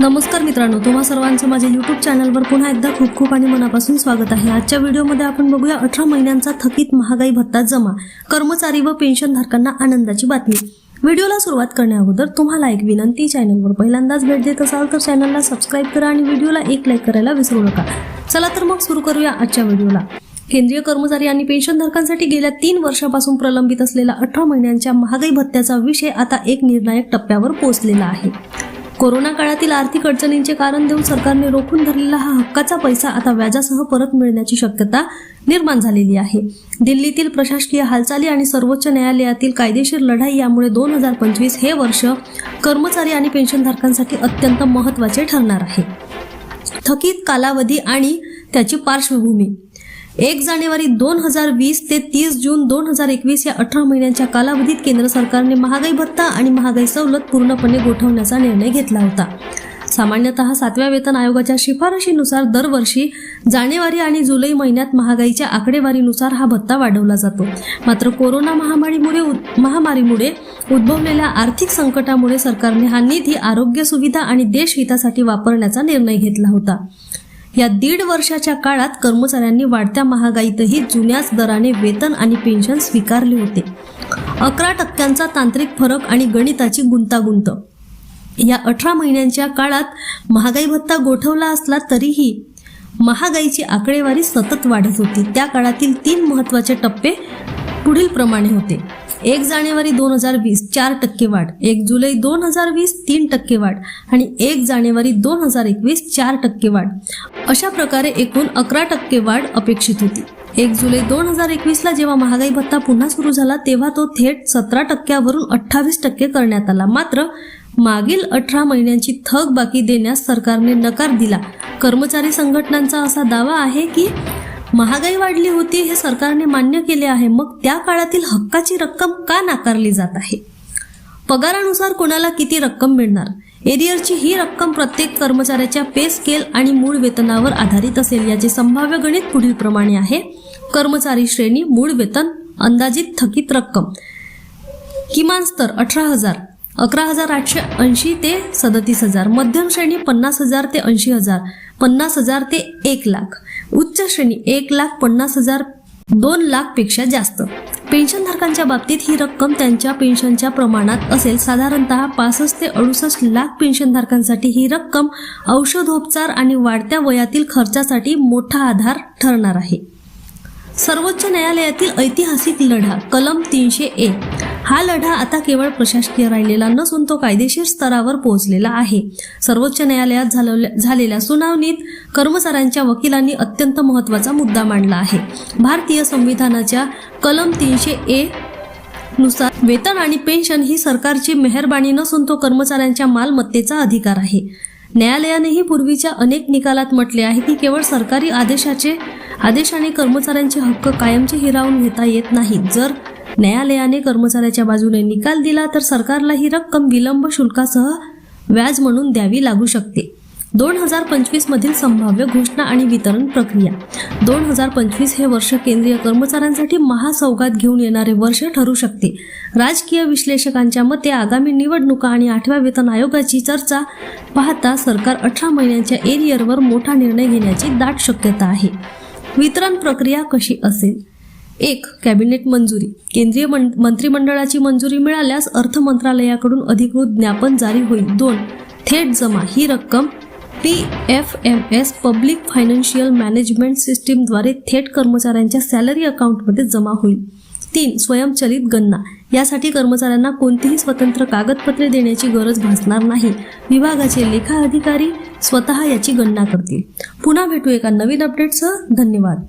नमस्कार मित्रांनो तुम्हा सर्वांचं माझ्या युट्यूब चॅनलवर पुन्हा एकदा खूप खूप आणि मनापासून स्वागत आहे. आजच्या व्हिडिओमध्ये आपण बघूया अठरा महिन्यांचा थकीत महागाई भत्ता जमा कर्मचारी व पेन्शनधारकांना आनंदाची बातमी. व्हिडिओला सुरुवात करण्याअगोदर तुम्हाला एक विनंती चॅनलवर पहिल्यांदाच भेट देत असाल तर चॅनलला सबस्क्राईब करा आणि व्हिडिओला एक लाईक करायला विसरू नका. चला तर मग सुरू करूया आजच्या व्हिडिओला. केंद्रीय कर्मचारी आणि पेन्शनधारकांसाठी गेल्या तीन वर्षापासून प्रलंबित असलेला अठरा महिन्यांच्या महागाई भत्त्याचा विषय आता एक निर्णायक टप्प्यावर पोहोचलेला आहे. कोरोना काळातील आर्थिक अडचणींचे कारण देऊन सरकारने रोखून धरलेला हा हक्काचा पैसा आता व्याजासह परत मिळण्याची शक्यता निर्माण झालेली आहे. दिल्लीतील प्रशासकीय हालचाली आणि सर्वोच्च न्यायालयातील कायदेशीर लढाई यामुळे दोन हजार पंचवीस हे वर्ष कर्मचारी आणि पेन्शनधारकांसाठी अत्यंत महत्त्वाचे ठरणार आहे. थकीत कालावधी आणि त्याची पार्श्वभूमी एक जानेवारी दोन हजार वीस ते तीस जून दोन हजार एकवीस या अठरा महिन्यांच्या कालावधीत केंद्र सरकारने महागाई भत्ता आणि महागाई सवलत पूर्णपणे गोठवण्याचा निर्णय घेतला होता. सामान्यतः सातव्या वेतन आयोगाच्या शिफारशीनुसार दरवर्षी जानेवारी आणि जुलै महिन्यात महागाईच्या आकडेवारीनुसार हा भत्ता वाढवला जातो. मात्र कोरोना महामारीमुळे महामारीमुळे उद्भवलेल्या आर्थिक संकटामुळे सरकारने हा निधी आरोग्य सुविधा आणि देशहितासाठी वापरण्याचा निर्णय घेतला होता. या दीड वर्षाच्या काळात कर्मचाऱ्यांनी वाढत्या महागाईतही जुन्याच दराने वेतन आणि पेन्शन स्वीकारले होते. अकरा टक्क्यांचा तांत्रिक फरक आणि गणिताची गुंतागुंत. या अठरा महिन्यांच्या काळात महागाई भत्ता गोठवला असला तरीही महागाईची आकडेवारी सतत वाढत होती. त्या काळातील तीन महत्त्वाचे टप्पे पुढील प्रमाणे होते. एक जानेवारी दोन हजार वीस चार टक्के वाढ. एक जुलै दोन हजार वीस तीन टक्के वाढ. आणि एक जानेवारी दोन हजार एकवीस चार टक्के वाढ. अशा प्रकारे एकूण अकरा टक्के वाढ अपेक्षित होती. एक जुलै दोन हजार एकवीसला जेव्हा महागाई भत्ता पुन्हा सुरू झाला तेव्हा तो थेट सतरा टक्क्यावरून अठ्ठावीस टक्के करण्यात आला. मात्र मागील अठरा महिन्यांची थक बाकी देण्यास सरकारने नकार दिला. कर्मचारी संघटनांचा असा दावा आहे की महागाई वाढली होती हे सरकारने मान्य केले आहे. मग त्या काळातील हक्काची रक्कम का नाकारली जात आहे? पगारानुसार कोणाला किती रक्कम मिळणार? एरियरची ही रक्कम प्रत्येक कर्मचाऱ्याच्या पे स्केल आणि मूळ वेतनावर आधारित असेल याचे संभाव्य गणित पुढील प्रमाणे आहे. कर्मचारी श्रेणी मूळ वेतन अंदाजित थकीत रक्कम. किमान स्तर अठरा हजार अकरा हजार आठशे ऐंशी ते सदतीस हजार मध्यम श्रेणी पन्नास हजार ते ऐंशी हजार पन्नास हजार ते एक लाख. उच्च श्रेणी एक लाख पन्नास हजार दोन लाखपेक्षा जास्त. पेन्शनधारकांच्या बाबतीत ही रक्कम त्यांच्या पेन्शनच्या प्रमाणात असेल. साधारणतः पासष्ट ते अडुसष्ट लाख पेन्शनधारकांसाठी ही रक्कम औषधोपचार आणि वाढत्या वयातील खर्चासाठी मोठा आधार ठरणार आहे. सर्वोच्च न्यायालयातील ऐतिहासिक लढा कलम तीनशे एक. हा लढा आता केवळ प्रशासकीय राहिलेला नसून तो कायदेशीर स्तरावर पोहोचलेला आहे. सर्वोच्च न्यायालयात झालेल्या झालेल्या सुनावणीत कर्मचाऱ्यांच्या वकिलांनी अत्यंत महत्त्वाचा मुद्दा मांडला आहे. भारतीय संविधानाच्या कलम तीनशे ए नुसार वेतन आणि पेन्शन ही सरकारची मेहरबानी नसून तो कर्मचाऱ्यांच्या मालमत्तेचा अधिकार आहे. न्यायालयानेही पूर्वीच्या अनेक निकालात म्हटले आहे की केवळ सरकारी आदेशाचे आदेशाने कर्मचाऱ्यांचे हक्क कायमचे हिरावून घेता येत नाहीत. जर न्यायालयाने कर्मचाऱ्याच्या बाजूने निकाल दिला तर सरकारला ही रक्कम विलंब शुल्कासह व्याज म्हणून द्यावी लागू शकते. दोन हजार पंचवीस मधील संभाव्य घोषणा आणि वितरण प्रक्रिया. दोन हजार पंचवीस हे वर्ष केंद्रीय कर्मचाऱ्यांसाठी महासौगात घेऊन येणारे वर्ष ठरू शकते. राजकीय विश्लेषकांच्या मते आगामी निवडणुका आणि आठव्या वेतन आयोगाची चर्चा पाहता सरकार अठरा महिन्यांच्या एरियरवर मोठा निर्णय घेण्याची दाट शक्यता आहे. वितरण प्रक्रिया कशी असेल? एक कॅबिनेट मंजुरी. केंद्रीय मंत्रिमंडळाची मंजुरी मिळाल्यास अर्थ मंत्रालयाकडून अधिकृत ज्ञापन जारी होईल. दोन थेट जमा. ही रक्कम P F M S public financial management सिस्टीमद्वारे थेट कर्मचाऱ्यांच्या सॅलरी अकाउंटमध्ये जमा होईल. तीन स्वयंचलित गणना. यासाठी कर्मचाऱ्यांना कोणतीही स्वतंत्र कागदपत्रे देण्याची गरज भासणार नाही. विभागाचे लेखा अधिकारी स्वतः याची गणना करतील. पुन्हा भेटू एका नवीन अपडेटसह धन्यवाद.